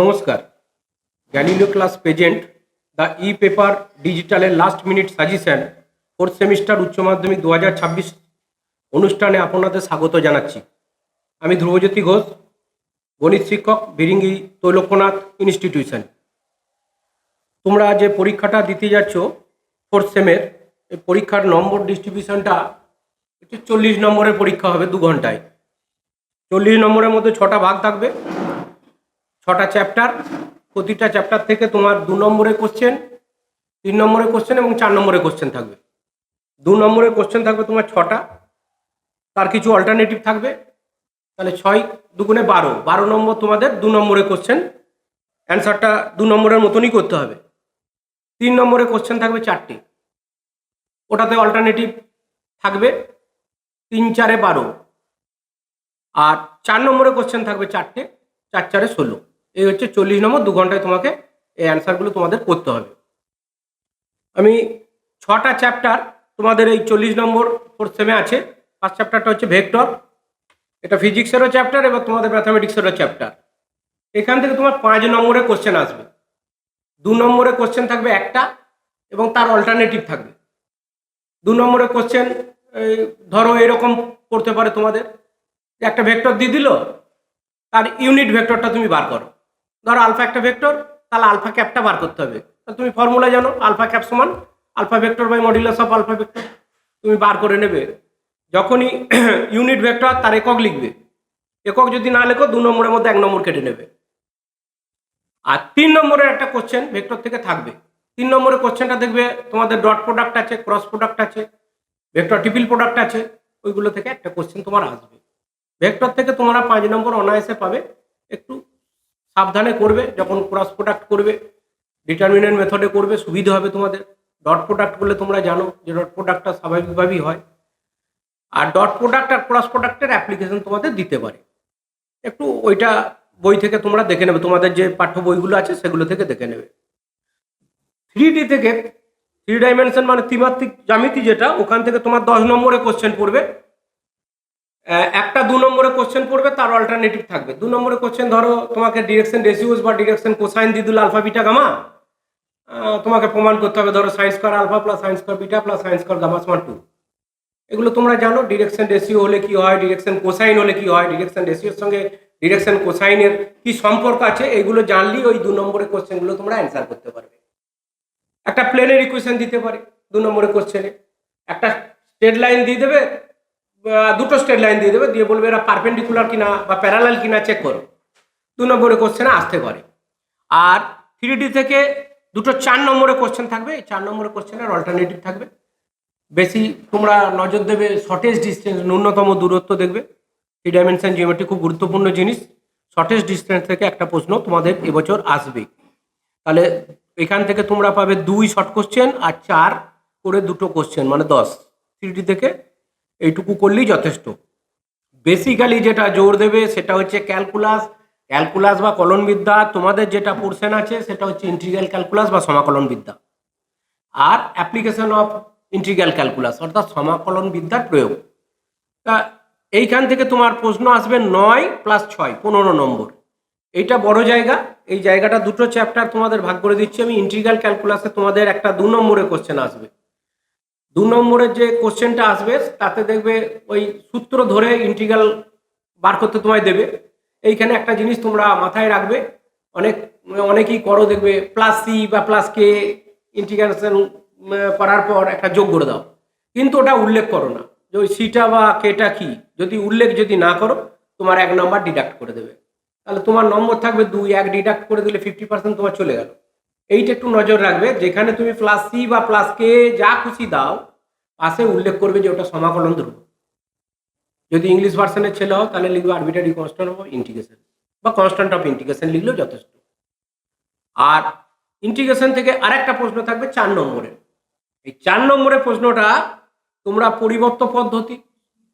নমস্কার। Galileo class present the E paper ডিজিটালের last minute suggestion fourth semester উচ্চ মাধ্যমিক দু হাজার ছাব্বিশ অনুষ্ঠানে আপনাদের স্বাগত জানাচ্ছি। আমি ধ্রুবজ্যোতি ঘোষ, গণিত শিক্ষক, বিরিঙ্গি তৈলক্যনাথ ইনস্টিটিউশন তোমরা যে পরীক্ষাটা দিতে যাচ্ছ ফোর্থ সেমের এই পরীক্ষার নম্বর ডিস্ট্রিবিউশনটা হচ্ছে চল্লিশ নম্বরের পরীক্ষা হবে দু ঘন্টায়। চল্লিশ নম্বরের মধ্যে ছটা ভাগ থাকবে। ছটা চ্যাপ্টার প্রতিটা চ্যাপ্টার থেকে তোমার দু নম্বরে কোশ্চেন তিন নম্বরে কোশ্চেন এবং চার নম্বরে কোশ্চেন থাকবে। দু নম্বরের কোশ্চেন থাকবে তোমার ছটা, তার কিছু অল্টারনেটিভ থাকবে। তাহলে ছয় দুগুণে বারো বারো নম্বর তোমাদের দু নম্বরে কোশ্চেন অ্যান্সারটা দু নম্বরের মতনই করতে হবে। তিন নম্বরে কোশ্চেন থাকবে চারটে, ওটাতে অল্টারনেটিভ থাকবে তিন চারে বারো, আর চার নম্বরে কোশ্চেন থাকবে চারটে, চার চারে ষোলো। এই হচ্ছে চল্লিশ নম্বর, দু ঘন্টায় তোমাকে এই অ্যান্সারগুলো তোমাদের করতে হবে। আমি ছটা চ্যাপ্টার তোমাদের এই চল্লিশ নম্বর ফোর্থ সেমে আছে। ফার্স্ট চ্যাপ্টারটা হচ্ছে ভেক্টর এটা ফিজিক্সেরও চ্যাপ্টার এবং তোমাদের ম্যাথামেটিক্সেরও চ্যাপ্টার এখান থেকে তোমার পাঁচ নম্বরে কোশ্চেন আসবে। দু নম্বরে কোশ্চেন থাকবে একটা এবং তার অল্টারনেটিভ থাকবে। দু নম্বরে কোশ্চেন ধরো এরকম পড়তে পারে তোমাদের। একটা ভেক্টর দিয়ে দিল, তার ইউনিট ভেক্টরটা তুমি বার করো। ধরো আলফা একটা ভেক্টর, তাহলে আলফা ক্যাপটা বার করতে হবে। তাহলে তুমি ফর্মুলা জানো, আলফা ক্যাপ সমান alpha vector by modulus of alpha vector. তুমি বার করে নেবে। যখনই ইউনিট ভেক্টর তার একক লিখবে। একক যদি না লেখো, দু নম্বরের মধ্যে এক নম্বর কেটে নেবে। আর তিন নম্বরের একটা কোশ্চেন ভেক্টর থেকে থাকবে। তিন নম্বরের কোশ্চেনটা দেখবে, তোমাদের ডট প্রোডাক্ট আছে ক্রস প্রোডাক্ট আছে ভেক্টর টিপিল প্রোডাক্ট আছে, ওইগুলো থেকে একটা কোশ্চেন তোমার আসবে। ভেক্টর থেকে তোমরা পাঁচ নম্বর অনায়াসে পাবে, একটু সাবধানে করবে, যখন ক্রস প্রোডাক্ট করবে ডিটারমিনেন্ট মেথডে করবে, সুবিধা হবে তোমাদের। ডট প্রোডাক্ট করলে তোমরা জানো যে ডট প্রোডাক্টটা স্বাভাবিকভাবেই হয়। আর ডট প্রোডাক্ট আর ক্রস প্রোডাক্টের অ্যাপ্লিকেশন তোমাদের দিতে পারে। একটু ওইটা বই থেকে তোমরা দেখে নেবে, তোমাদের যে পাঠ্য বইগুলো আছে সেগুলো থেকে দেখে নেবে। থ্রি ডি থেকে থ্রি ডাইমেনশন মানে ত্রিমাত্রিক জ্যামিতি যেটা, ওখান থেকে তোমার দশ নম্বরে কোশ্চেন পড়বে। একটা দু নম্বরে কোশ্চেন পড়বে, তার অল্টারনেটিভ থাকবে। দু নম্বরে কোশ্চেন ধরো, তোমাকে ডিরেকশন রেসিউস বা ডিরেকশন কোসাইন দিয়ে দিল আলফা বিটা গামা তোমাকে প্রমাণ করতে হবে, ধরো sine square alpha plus sine square beta plus sine square gamma সমান টু এগুলো তোমরা জানো ডিরেকশন রেসিও হলে কি হয় ডিরেকশন কোসাইন হলে কি হয় ডিরেকশন রেসিওর সঙ্গে ডিরেকশন কোসাইনের কি সম্পর্ক আছে, এগুলো জানলেই ওই দু নম্বরের কোশ্চেনগুলো তোমরা অ্যান্সার করতে পারবে। একটা প্লেনের ইকুয়েশন দিতে পারে দু নম্বরের কোশ্চেনে একটা স্ট্রেট লাইন দিয়ে দেবে দুটো স্ট্রেট লাইন দিয়ে দেবে। দিয়ে বলবে, এরা পারপেন্ডিকুলার কিনা বা প্যারালাল কিনা চেক করো। দু নম্বরে কোশ্চেনে আসতে পারে। আর থ্রি ডি থেকে দুটো চার নম্বরে কোশ্চেন থাকবে। এই চার নম্বরে কোশ্চেনের অল্টারনেটিভ থাকবে। বেশি তোমরা নজর দেবে শর্টেজ ডিস্টেন্স ন্যূনতম দূরত্ব দেখবে। থ্রি ডাইমেনশন জিওমেট্রি খুব গুরুত্বপূর্ণ জিনিস। শর্টেজ ডিস্টেন্স থেকে একটা প্রশ্ন তোমাদের এবছর আসবে। তাহলে এখান থেকে তোমরা পাবে দুই শর্ট কোশ্চেন আর চার করে দুটো কোশ্চেন মানে দশ। থ্রিডি থেকে এইটুকু করলেই যথেষ্ট। বেসিক্যালি যেটা জোর দেবে সেটা হচ্ছে ক্যালকুলাস ক্যালকুলাস বা কলনবিদ্যা তোমাদের যেটা পোর্শন আছে সেটা হচ্ছে ইন্টিগ্রাল ক্যালকুলাস বা সমাকলন বিদ্যা। আর অ্যাপ্লিকেশন অফ ইন্টিগ্রাল ক্যালকুলাস অর্থাৎ সমাকলন বিদ্যার প্রয়োগ। তা এইখান থেকে তোমার প্রশ্ন আসবে নয় প্লাস ছয়, পনেরো নম্বর। এইটা বড় জায়গা, এই জায়গাটা দুটো চ্যাপ্টার তোমাদের ভাগ করে দিচ্ছি আমি। ইন্টিগ্রাল ক্যালকুলাসে তোমাদের একটা দু নম্বরে কোশ্চেন আসবে। দু নম্বরের যে কোশ্চেনটা আসবে, তাতে দেখবে ওই সূত্র ধরে ইন্টিগ্রাল বার করতে তোমায় দেবে। এইখানে একটা জিনিস তোমরা মাথায় রাখবে, অনেক, অনেকেই করো, দেখবে প্লাস সি বা প্লাস কে ইন্টিগ্রেশন করার পর একটা যোগ করে দাও। কিন্তু ওটা উল্লেখ করো না, যে ওই সিটা বা কেটা কি? যদি উল্লেখ যদি না করো, তোমার এক নম্বর ডিডাক্ট করে দেবে। তাহলে তোমার নম্বর থাকবে দুই, এক ডিডাক্ট করে দিলে ফিফটি পার্সেন্ট তোমার চলে গেল। এইটা একটু নজর রাখবে, যেখানে তুমি প্লাস সি বা প্লাস কে যা খুশি দাও, পাশে উল্লেখ করবে যে ওটা সমাকলন ধ্রুব। যদি ইংলিশ ভার্সনের ছেলে হও, তাহলে লিখবে আরবিটারি কনস্ট্যান্ট অফ ইন্টিগ্রেশন বা কনস্ট্যান্ট অফ ইন্টিগ্রেশন লিখলেও যথেষ্ট। আর ইন্টিগ্রেশন থেকে আরেকটা প্রশ্ন থাকবে চার নম্বরের। এই চার নম্বরের প্রশ্নটা তোমরা পরিবর্ত পদ্ধতি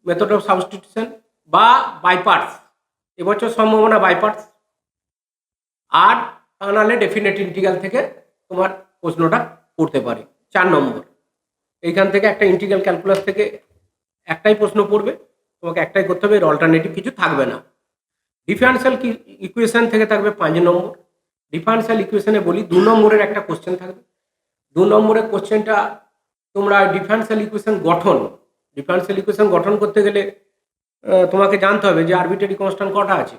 মেথড অফ সাবস্টিটিউশন বা বাইপার্টস এবছর সম্ভাবনা বাইপার্টস আর তা নাহলে ডেফিনেট ইন্টিগ্রাল থেকে তোমার প্রশ্নটা পড়তে পারে। চার নম্বর, এইখান থেকে একটা ইন্টিগ্রাল ক্যালকুলাস থেকে একটাই প্রশ্ন পড়বে, তোমাকে একটাই করতে হবে, এর অল্টারনেটিভ কিছু থাকবে না। ডিফারেন্সিয়াল ইকুয়েশন থেকে থাকবে পাঁচ নম্বর। ডিফারেন্সিয়াল ইকুয়েশনে বলি, দু নম্বরের একটা কোশ্চেন থাকবে। দু নম্বরের কোশ্চেনটা তোমরা ডিফারেন্সিয়াল ইকুয়েশন গঠন ডিফারেন্সিয়াল ইকুয়েশন গঠন করতে গেলে তোমাকে জানতে হবে যে আরবিটারি কনস্ট্যান্ট কটা আছে?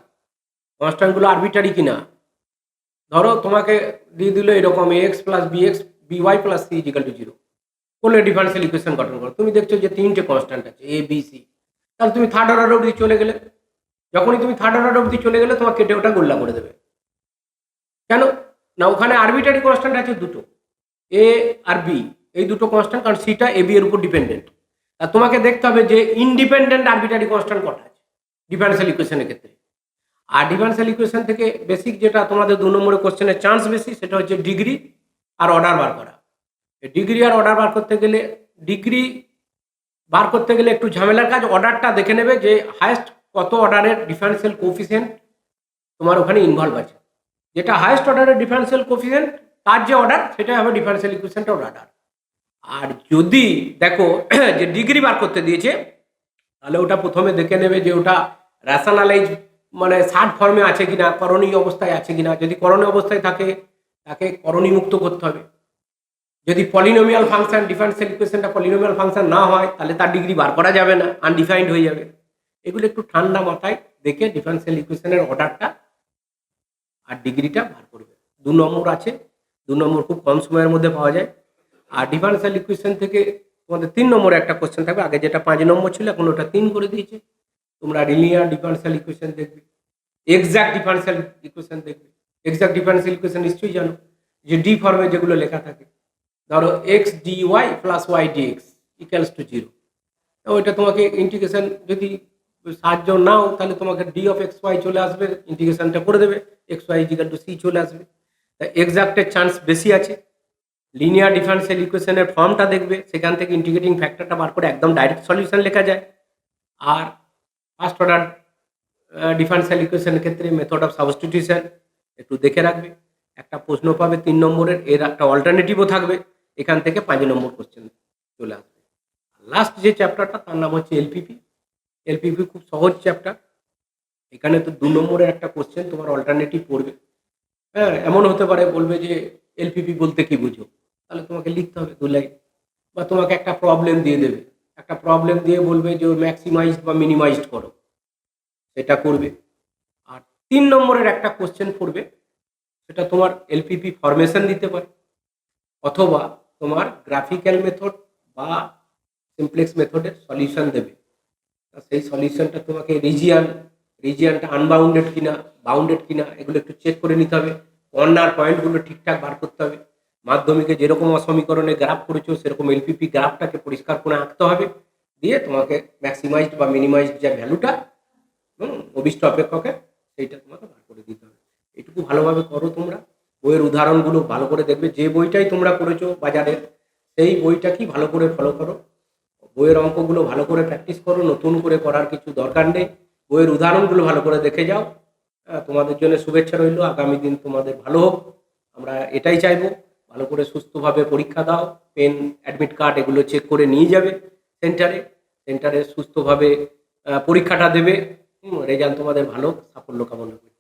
কনস্ট্যান্টগুলো আরবিটারি কিনা? ধরো তোমাকে দিয়ে দিল এরকম X plus B X B Y plus C is equal to zero করলে ডিফারেন্সিয়াল ইকুয়েশন গঠন করো। তুমি দেখছ যে তিনটে কনস্ট্যান্ট আছে এ বি সি তাহলে তুমি থার্ড অর্ডার অবধি চলে গেলে। যখনই তুমি থার্ড অর্ডার অবধি চলে গেলে তোমার কেটে ওটা গোল্লা করে দেবে। কেন? না, ওখানে আরবিটারি কনস্ট্যান্ট আছে দুটো। এ আর বি এই দুটো কনস্ট্যান্ট কারণ সিটা এ বি এর উপর ডিপেন্ডেন্ট আর তোমাকে দেখতে হবে যে ইনডিপেন্ডেন্ট আরবিটারি কনস্ট্যান্ট কটা আছে ডিফারেন্সিয়াল ইকুয়েশনের ক্ষেত্রে। আর ডিফারেন্সিয়াল ইকুয়েশন থেকে বেসিক যেটা তোমাদের দু নম্বরের কোশ্চেনের চান্স বেশি, সেটা হচ্ছে ডিগ্রি আর অর্ডার বার করা। ডিগ্রি আর অর্ডার বার করতে গেলে ডিগ্রি বার করতে গেলে একটু ঝামেলার কাজ অর্ডারটা দেখে নেবে যে হায়েস্ট কত অর্ডারের ডিফারেন্সিয়াল কোফিসিয়েন্ট তোমার ওখানে ইনভলভ আছে। যেটা হায়েস্ট অর্ডারের ডিফারেন্সিয়াল কোফিসিয়েন্ট তার যে অর্ডার সেটাই হবে ডিফারেন্সিয়াল ইকুয়েশনটা অর্ডার আর যদি দেখো, যে ডিগ্রি বার করতে দিয়েছে, তাহলে ওটা প্রথমে দেখে নেবে যে ওটা র্যাশনালাইজ মানে শার্ট ফর্মে আছে কিনা, করণীয় অবস্থায় আছে কিনা, যদি করণীয় অবস্থায় থাকে, তাকে করণীয় মুক্ত করতে হবে। যদি পলিনোমিয়াল ফাংশন ডিফারেন্সিয়াল ইকুয়েশনটা পলিনোমিয়াল ফাংশন না হয়, তাহলে তার ডিগ্রি বার করা যাবে না আনডিফাইন্ড হয়ে যাবে। এগুলো একটু ঠান্ডা মাথায় দেখে ডিফারেন্সিয়াল ইকুয়েশনের অর্ডারটা আর ডিগ্রিটা বার করবে। দু নম্বর আছে, দু নম্বর খুব কম সময়ের মধ্যে পাওয়া যায়। আর ডিফারেন্সিয়াল ইকুয়েশন থেকে তোমাদের তিন নম্বরে একটা কোশ্চেন থাকবে, আগে যেটা পাঁচ নম্বর ছিল, এখন ওটা তিন করে দিয়েছে। তোমরা লিনিয়ার ডিফারেন্সিয়াল ইকুয়েশন দেখবে এক্সাক্ট ডিফারেন্সিয়াল ইকুয়েশন দেখবে। এক্সাক্ট ডিফারেন্সিয়াল ইকুয়েশন নিশ্চয়ই জানো, যে ডি ফর্মে যেগুলো লেখা থাকে। ধরো X D Y plus Y D X equals to zero ওইটা তোমাকে ইন্টিগ্রেশন যদি সাহায্য নাও, তাহলে তোমাকে ডি অফ এক্স ওয়াই চলে আসবে ইন্টিগ্রেশনটা করে দেবে X Y is equal to C চলে আসবে। তা এক্সাক্টের চান্স বেশি আছে। লিনিয়ার ডিফারেন্সিয়াল ইকুয়েশনের ফর্মটা দেখবে, সেখান থেকে ইন্টিগ্রেটিং ফ্যাক্টরটা বার করে একদম ডাইরেক্ট সলিউশন লেখা যায়। আর ফার্স্ট অর্ডার ডিফারেন্সিয়াল ইকুয়েশনের ক্ষেত্রে মেথড অফ সাবস্টিটিউশন একটু দেখে রাখবে। একটা প্রশ্ন পাবে তিন নম্বরের, এর একটা অল্টারনেটিভও থাকবে। এখান থেকে পাঁচ নম্বর কোশ্চেন চলে আসবে। লাস্ট যে চ্যাপ্টারটা তার নাম হচ্ছে এলপিপি এলপিপি খুব সহজ চ্যাপ্টার এখানে তো দু নম্বরের একটা কোশ্চেন তোমার অল্টারনেটিভ পড়বে। হ্যাঁ এমন হতে পারে, বলবে যে এলপিপি বলতে কি বুঝো? তাহলে তোমাকে লিখতে হবে দু লাইন। বা তোমাকে একটা প্রবলেম দিয়ে দেবে। একটা প্রবলেম দিয়ে বলবে যে ম্যাক্সিমাইজড বা মিনিমাইজড করো। সেটা করবে। আর তিন নম্বরের একটা কোশ্চেন পড়বে সেটা তোমার এলপিপি ফরমেশন দিতে পারে, অথবা তোমার গ্রাফিক্যাল মেথড বা সিমপ্লেক্স মেথডের সলিউশন দেবে। সেই সলিউশনটা তোমাকে রিজিয়ান রিজিয়ানটা আনবাউন্ডেড কিনা বাউন্ডেড কিনা, এগুলো একটু চেক করে নিতে হবে। কর্নার পয়েন্টগুলো ঠিকঠাক বার করতে হবে। মাধ্যমিকে যেরকম সমীকরণে গ্রাফ করেছ, সেরকম এলপিপি গ্রাফটাকে পরিষ্কার করে আঁকতে হবে। দিয়ে তোমাকে ম্যাক্সিমাইজড বা মিনিমাইজড যে ভ্যালুটা হুম, অভিষ্ট অপেক্ষকে সেইটা তোমাকে বার করে দিতে হবে। এটুকু ভালোভাবে করো তোমরা। বইয়ের উদাহরণগুলো ভালো করে দেখবে। যে বইটাই তোমরা করেছ বাজারে, সেই বইটা কি ভালো করে ফলো করো। বইয়ের অঙ্কগুলো ভালো করে প্র্যাকটিস করো। নতুন করে করার কিছু দরকার নেই। বইয়ের উদাহরণগুলো ভালো করে দেখে যাও। তোমাদের জন্য শুভেচ্ছা রইল। আগামী দিন তোমাদের ভালো হোক। আমরা এটাই চাইব। ভালো করে সুস্থভাবে পরীক্ষা দাও পেন অ্যাডমিট কার্ড এগুলো চেক করে নিয়ে যাবে সেন্টারে সেন্টারে সুস্থভাবে পরীক্ষাটা দেবে। রেজাল্ট তোমাদের ভালো, সাফল্য কামনা করি।